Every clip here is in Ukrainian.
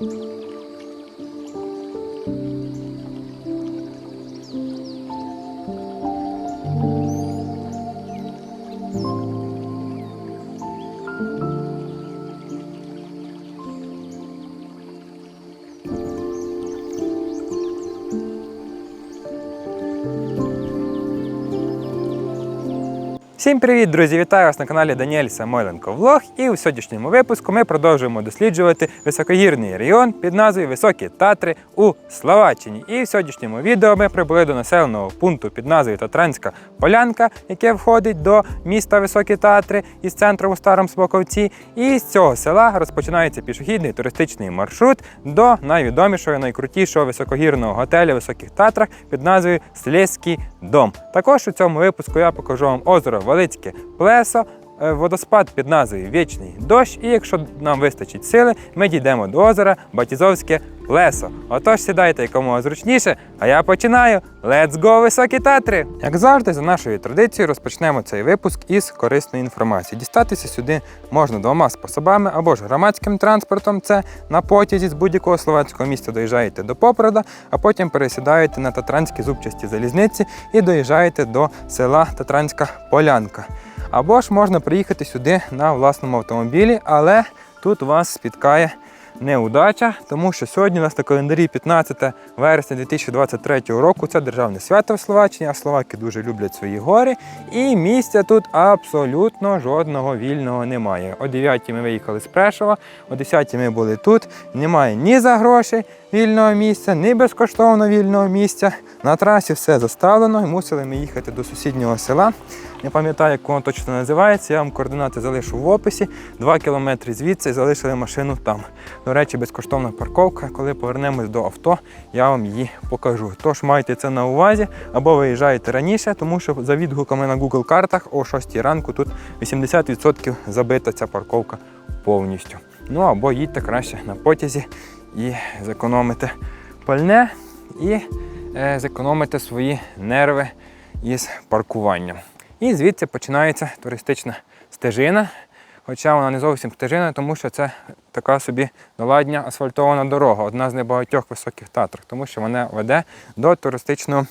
Thank you. Всім привіт, друзі! Вітаю вас на каналі Даніель Самойленко Влог. І у сьогоднішньому випуску ми продовжуємо досліджувати високогірний район під назвою Високі Татри у Словаччині. І в сьогоднішньому відео ми прибули до населеного пункту під назвою Татранська Полянка, яке входить до міста Високі Татри із центру у Старому Смоковці. І з цього села розпочинається пішохідний туристичний маршрут до найвідомішого, найкрутішого високогірного готелю Високих Татрах під назвою Слєзький дом. Також у цьому випуску я покажу вам озеро Велицьке Плесо. Е, Водоспад під назвою Вічний дощ, і якщо нам вистачить сили, ми дійдемо до озера Батізовське Плесо. Отож сідайте якомога зручніше, а я починаю. Let's go, високі татри! Як завжди, за нашою традицією, розпочнемо цей випуск із корисної інформації. Дістатися сюди можна двома способами або ж громадським транспортом, це на потязі з будь-якого словацького міста доїжджаєте до Попрода, а потім пересідаєте на татранські зубчасті залізниці і доїжджаєте до села Татранська Полянка. Або ж можна приїхати сюди на власному автомобілі, але тут вас спіткає неудача, тому що сьогодні у нас на календарі 15 вересня 2023 року. Це державне свято в Словаччині, а словаки дуже люблять свої гори. І місця тут абсолютно жодного вільного немає. О 9 ми виїхали з Прешова, о 10 ми були тут. Немає ні за гроші вільного місця, ні безкоштовно вільного місця. На трасі все заставлено і мусили ми їхати до сусіднього села. Не пам'ятаю, як воно точно називається. Я вам координати залишу в описі. Два кілометри звідси залишили машину там. До речі, безкоштовна парковка. Коли повернемось до авто, я вам її покажу. Тож майте це на увазі або виїжджаєте раніше, тому що за відгуками на Google картах о 6 ранку тут 80% забита ця парковка повністю. Ну або їдьте краще на потязі і зекономите пальне і е, зекономите свої нерви із паркуванням. І звідси починається туристична стежина. Хоча вона не зовсім стежина, тому що це така собі доладня асфальтована дорога, одна з небагатьох високих татрах, тому що вона веде до туристичного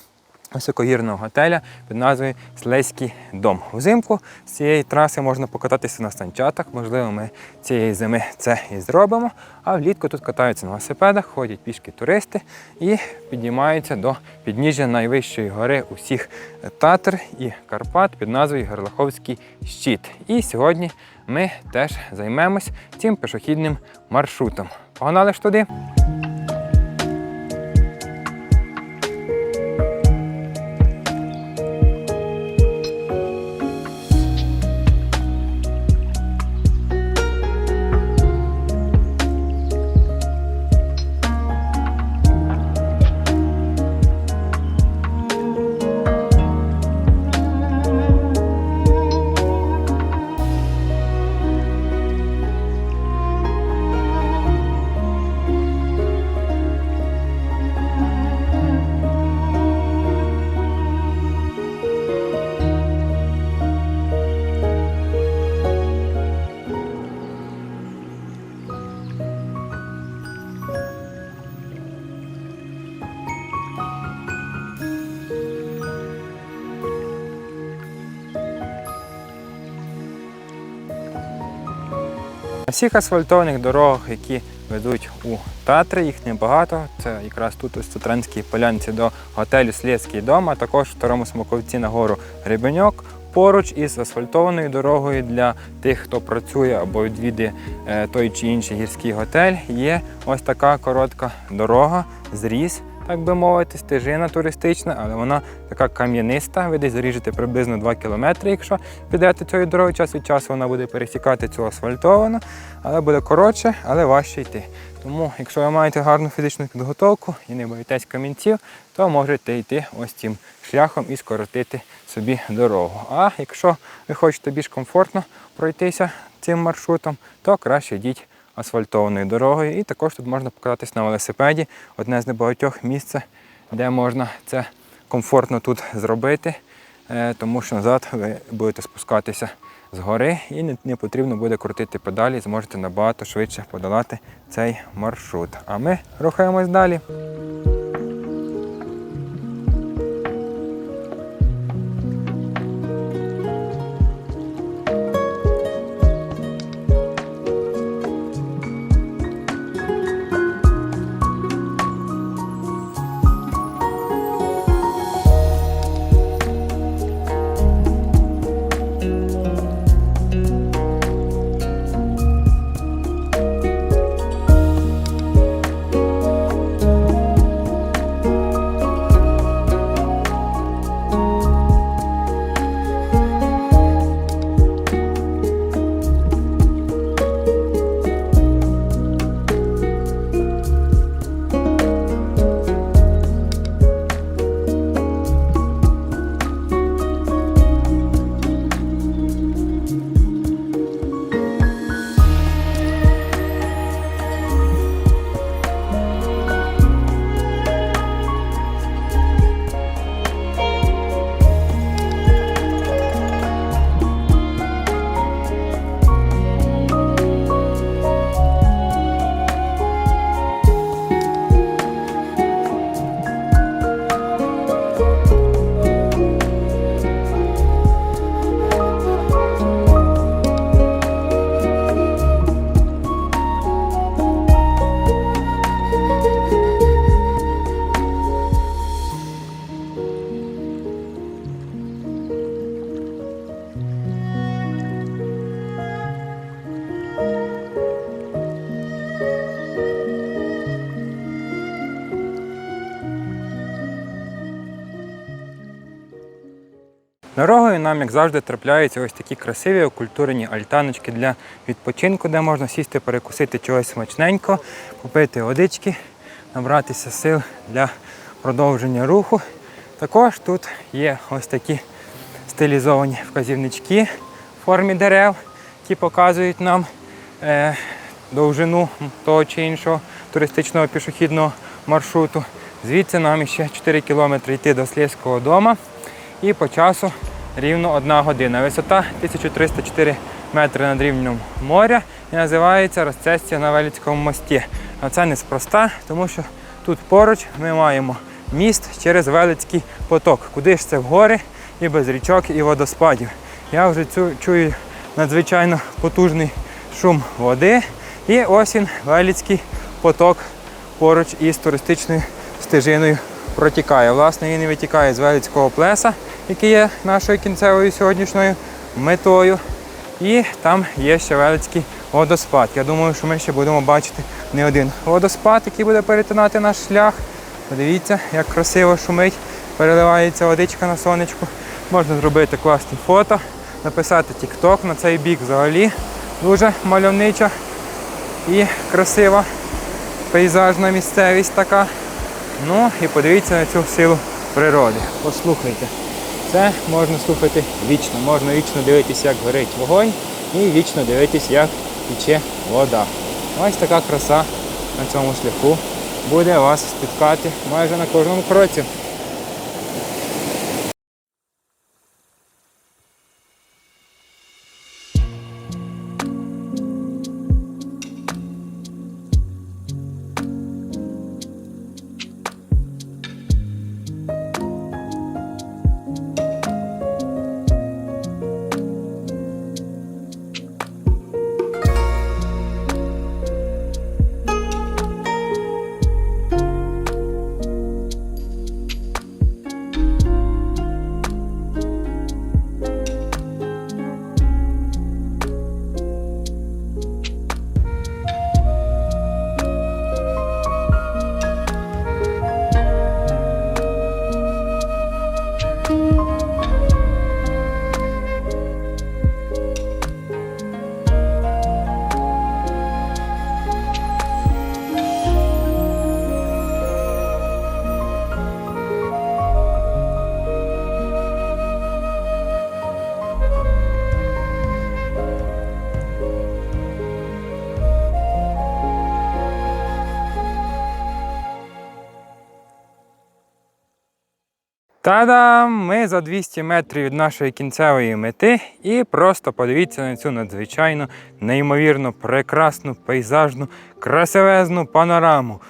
високогірного готеля під назвою Слеський дом. Взимку з цієї траси можна покататися на санчатах. Можливо, ми цієї зими це і зробимо. А влітку тут катаються на велосипедах, ходять пішки туристи і піднімаються до підніжжя найвищої гори усіх Татр і Карпат під назвою Герлаховський щит. І сьогодні ми теж займемось цим пішохідним маршрутом. Погнали ж туди! На всіх асфальтованих дорогах, які ведуть у Татри, їх небагато. Це якраз тут у Татранській полянці до готелю Слєцький дом, а також в Старому Смоковці на гору Гребеньок. Поруч із асфальтованою дорогою для тих, хто працює або відвідує е, той чи інший гірський готель, є ось така коротка дорога, зріз, так би мовити, стежина туристична, але вона така кам'яниста. Ви десь заріжете приблизно 2 кілометри, якщо підете цією дорогою. Час від часу вона буде пересікати цю асфальтовану, але буде коротше, але важче йти. Тому, якщо ви маєте гарну фізичну підготовку і не боїтесь камінців, то можете йти ось цим шляхом і скоротити собі дорогу. А якщо ви хочете більш комфортно пройтися цим маршрутом, то краще йдіть асфальтованою дорогою. І також тут можна покататись на велосипеді. Одне з небагатьох місць, де можна це комфортно тут зробити, е, тому що назад ви будете спускатися згори і не, не потрібно буде крутити педалі, зможете набагато швидше подолати цей маршрут. А ми рухаємось далі. Нам, як завжди, трапляються ось такі красиві окультурені альтаночки для відпочинку, де можна сісти, перекусити чогось смачненько, попити водички, набратися сил для продовження руху. Також тут є ось такі стилізовані вказівнички в формі дерев, які показують нам е, довжину того чи іншого туристичного пішохідного маршруту. Звідси нам ще 4 кілометри йти до Слєзького дому і по часу рівно 1 година. Висота 1304 метри над рівнем моря і називається розцестя на Велицькому мості. А це неспроста, тому що тут поруч ми маємо міст через Велицький поток. Куди ж це в гори і без річок і водоспадів. Я вже цю, чую надзвичайно потужний шум води. І ось він, Велицький поток поруч із туристичною стежиною протікає. Власне, він і витікає з Велицького плеса, який є нашою кінцевою сьогоднішньою метою. І там є ще Велицький водоспад. Я думаю, що ми ще будемо бачити не один водоспад, який буде перетинати наш шлях. Подивіться, як красиво шумить, переливається водичка на сонечку. Можна зробити класні фото, написати TikTok на цей бік взагалі. Дуже мальовнича і красива пейзажна місцевість така. Ну і подивіться на цю силу природи. Послухайте. Це можна слухати вічно. Можна вічно дивитися, як горить вогонь, і вічно дивитися, як тече вода. Ось така краса на цьому шляху буде вас спіткати майже на кожному кроці. Та-дам! Ми за 200 метрів від нашої кінцевої мети і просто подивіться на цю надзвичайно неймовірно прекрасну пейзажну, красивезну панораму.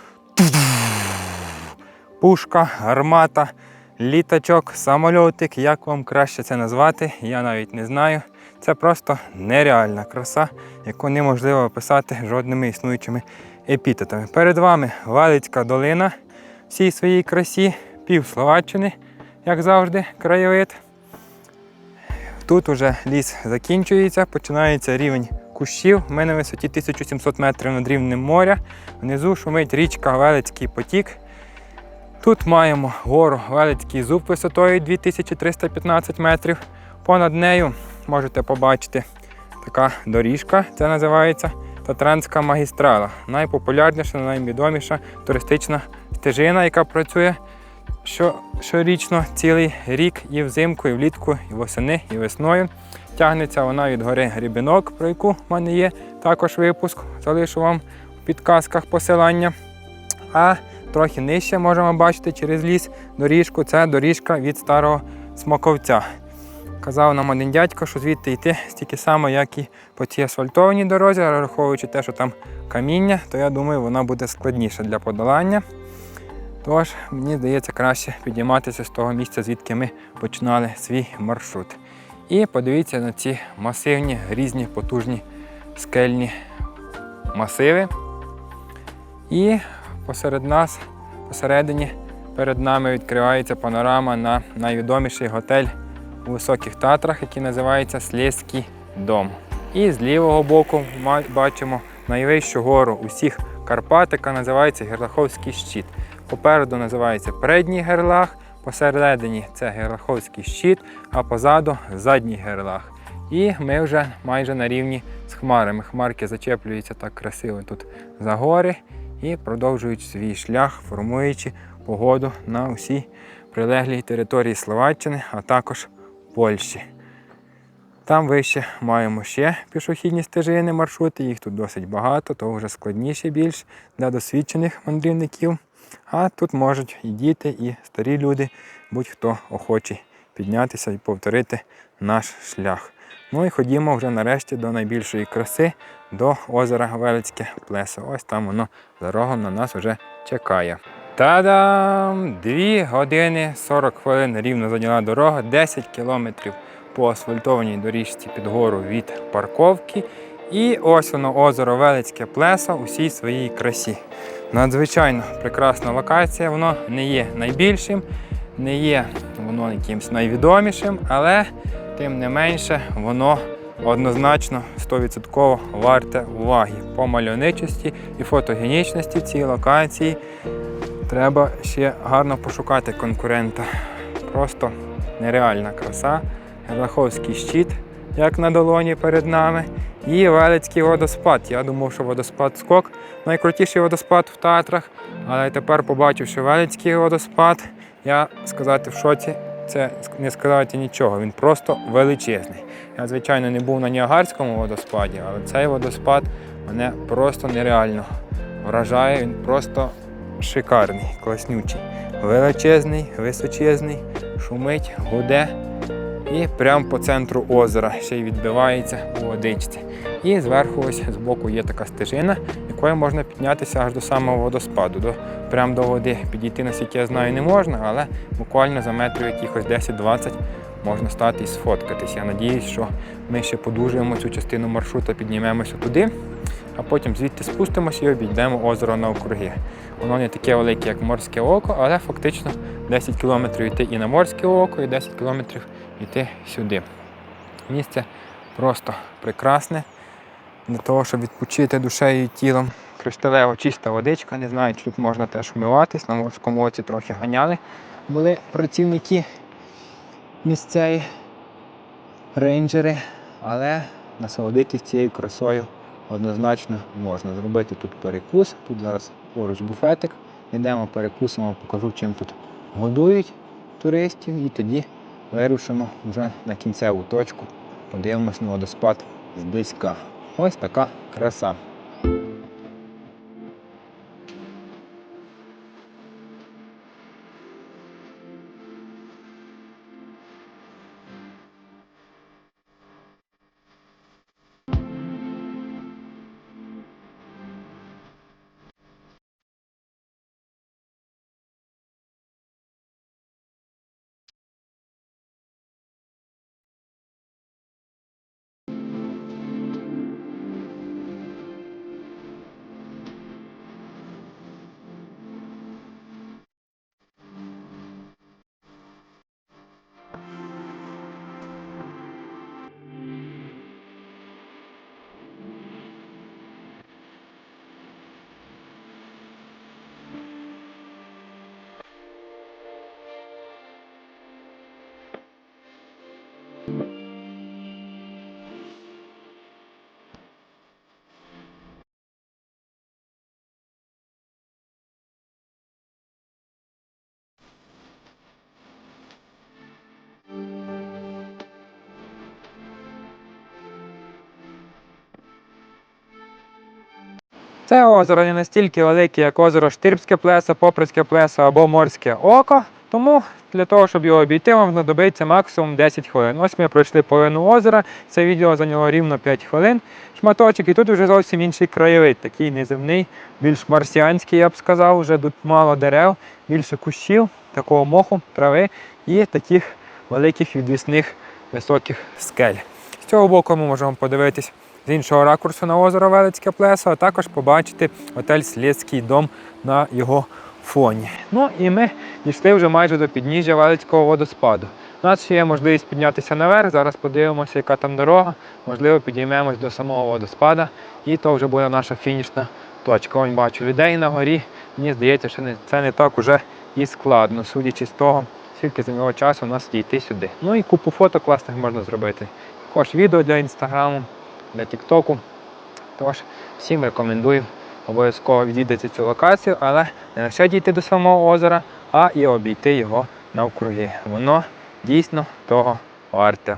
Пушка, гармата, літачок, самольотик, як вам краще це назвати, я навіть не знаю. Це просто нереальна краса, яку неможливо описати жодними існуючими епітетами. Перед вами Валицька долина всій своїй красі, пів Словаччини, як завжди, краєвид. Тут уже ліс закінчується, починається рівень кущів. Ми на висоті 1700 метрів над рівнем моря. Внизу шумить річка Велицький потік. Тут маємо гору Велицький зуб висотою 2315 метрів. Понад нею можете побачити така доріжка, це називається Татранська магістрала. Найпопулярніша, найвідоміша туристична стежина, яка працює що, щорічно цілий рік і взимку, і влітку, і восени, і весною. Тягнеться вона від гори Грібінок, про яку в мене є також випуск. Залишу вам в підказках посилання. А трохи нижче можемо бачити через ліс доріжку. Це доріжка від старого смоковця. Казав нам один дядько, що звідти йти стільки само, як і по цій асфальтованій дорозі, враховуючи те, що там каміння, то я думаю, вона буде складніша для подолання. Тож, мені здається, краще підійматися з того місця, звідки ми починали свій маршрут. І подивіться на ці масивні, різні, потужні скельні масиви. І посеред нас, посередині, перед нами відкривається панорама на найвідоміший готель у Високих Татрах, який називається Слєзький дом. І з лівого боку ма- бачимо найвищу гору усіх Карпат, яка називається Герлаховський щит. Попереду називається передній герлах, посередині це Герлаховський щит, а позаду задній герлах. І ми вже майже на рівні з хмарами. Хмарки зачеплюються так красиво тут за гори і продовжують свій шлях, формуючи погоду на усій прилеглій території Словаччини, а також Польщі. Там вище маємо ще пішохідні стежини, маршрути, їх тут досить багато, то вже складніше більш для досвідчених мандрівників. А тут можуть і діти, і старі люди, будь-хто охочий піднятися і повторити наш шлях. Ну і ходімо вже нарешті до найбільшої краси, до озера Велицьке Плесо. Ось там воно за рогом на нас вже чекає. Та-дам! 2 години 40 хвилин рівно зайняла дорога, 10 кілометрів по асфальтованій доріжці під гору від парковки. І ось воно озеро Велицьке Плесо у всій своїй красі. Надзвичайно прекрасна локація, воно не є найбільшим, не є воно якимось найвідомішим, але тим не менше воно однозначно 100% варте уваги по мальовничості і фотогенічності цієї локації. Треба ще гарно пошукати конкурента. Просто нереальна краса. Гелаховський щит, як на долоні перед нами. І Велицький водоспад. Я думав, що водоспад скок найкрутіший водоспад в Татрах. Але тепер, побачивши Велицький водоспад, я сказати в шоці, це не сказати нічого. Він просто величезний. Я, звичайно, не був на Ніагарському водоспаді, але цей водоспад мене просто нереально вражає. Він просто шикарний, класнючий. Величезний, височезний, шумить, гуде. І прямо по центру озера ще й відбивається у водичці. І зверху ось з боку є така стежина, якою можна піднятися аж до самого водоспаду. До, прямо до води підійти, наскільки я знаю, не можна, але буквально за метрів якихось 10-20 можна стати і сфоткатись. Я надіюсь, що ми ще подужуємо цю частину маршрута, піднімемося туди, а потім звідти спустимося і обійдемо озеро навкруги. Воно не таке велике, як морське око, але фактично 10 кілометрів йти і на морське око, і 10 кілометрів йти сюди. Місце просто прекрасне для того, щоб відпочити душею і тілом. Кришталево чиста водичка, не знаю, чи тут можна теж вмиватись. На морському оці трохи ганяли. Були працівники місцеві, рейнджери, але насолодитись цією красою однозначно можна. Зробити тут перекус, тут зараз поруч буфетик. Йдемо перекусимо, покажу, чим тут годують туристів, і тоді вирушимо вже на кінцеву точку. Подивимось на водоспад зблизька. Ось така краса. Це озеро не настільки велике, як озеро Штирбське плесо, Поприцьке плесо або Морське око. Тому для того, щоб його обійти, вам знадобиться максимум 10 хвилин. Ось ми пройшли половину озера. Це відео зайняло рівно 5 хвилин. Шматочок, і тут вже зовсім інший краєвид, такий неземний, більш марсіанський, я б сказав. Вже тут мало дерев, більше кущів, такого моху, трави і таких великих відвісних високих скель. З цього боку ми можемо подивитись з іншого ракурсу на озеро Велицьке Плесо, а також побачити готель Слідський дом на його фоні. Ну і ми дійшли вже майже до підніжжя Велицького водоспаду. У нас ще є можливість піднятися наверх. Зараз подивимося, яка там дорога. Можливо, підіймемось до самого водоспада, і то вже буде наша фінішна точка. Ось бачу людей на горі. Мені здається, що це не так уже і складно, судячи з того, скільки зайняло часу у нас дійти сюди. Ну і купу фото класних можна зробити. Також відео для інстаграму, для тіктоку. Тож всім рекомендую обов'язково відвідати цю локацію, але не лише дійти до самого озера, а і обійти його навкруги. Воно дійсно того варте.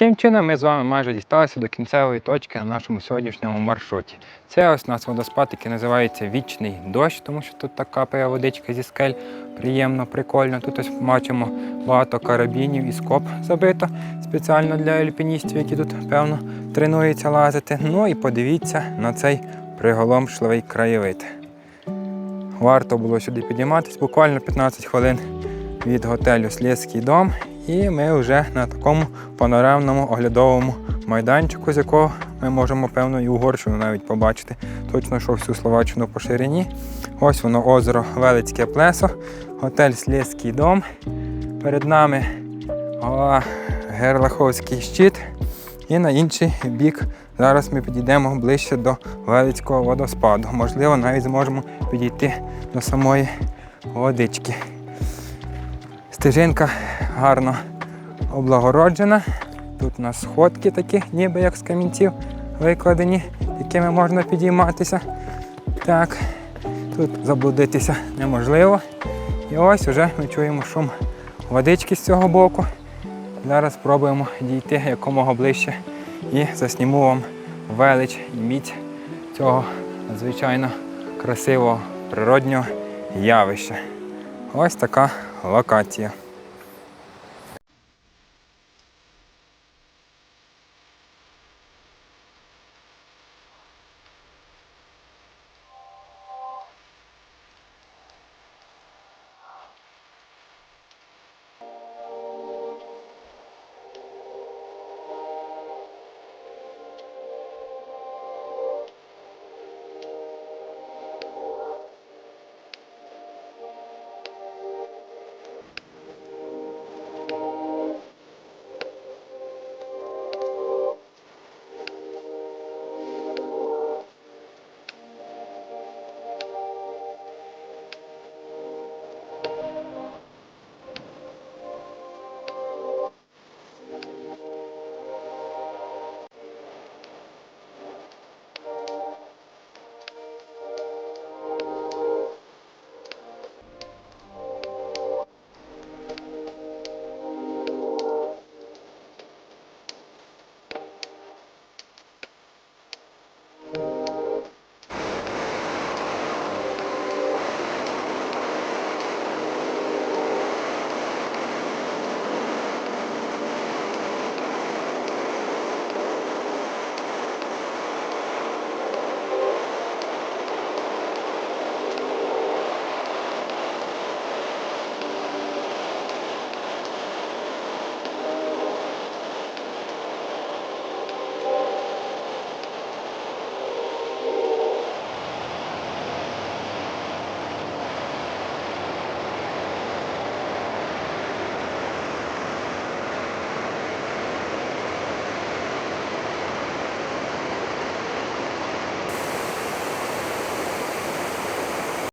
Таким чином ми з вами майже дісталися до кінцевої точки на нашому сьогоднішньому маршруті. Це ось у нас водоспад, який називається Вічний дощ, тому що тут так капає водичка зі скель. Приємно, прикольно. Тут ось бачимо багато карабінів і скоб забито спеціально для альпіністів, які тут, певно, тренуються лазити. Ну і подивіться на цей приголомшливий краєвид. Варто було сюди підійматися, буквально 15 хвилин від готелю Слідський дом. І ми вже на такому панорамному оглядовому майданчику, з якого ми можемо, певно, і Угорщину навіть побачити. Точно, що всю Словаччину по ширині. Ось воно озеро Велицьке Плесо, готель Слідський дом. Перед нами о, Герлаховський щит. І на інший бік зараз ми підійдемо ближче до Велицького водоспаду. Можливо, навіть зможемо підійти до самої водички. Стежинка гарно облагороджена. Тут у нас сходки такі, ніби як з камінців викладені, якими можна підійматися. Так, тут заблудитися неможливо. І ось вже ми чуємо шум водички з цього боку. Зараз спробуємо дійти якомога ближче і засніму вам велич і міць цього надзвичайно красивого природнього явища. Ось така локація.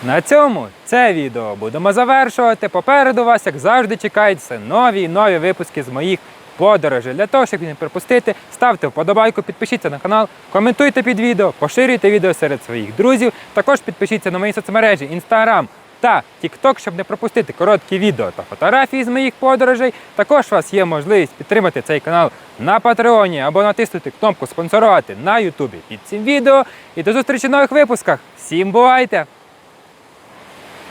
На цьому це відео будемо завершувати. Попереду вас, як завжди, чекають все нові і нові випуски з моїх подорожей. Для того, щоб не пропустити, ставте вподобайку, підпишіться на канал, коментуйте під відео, поширюйте відео серед своїх друзів. Також підпишіться на мої соцмережі Instagram та TikTok, щоб не пропустити короткі відео та фотографії з моїх подорожей. Також у вас є можливість підтримати цей канал на Патреоні або натиснути кнопку спонсорувати на Ютубі під цим відео. І до зустрічі в нових випусках. Всім бувайте!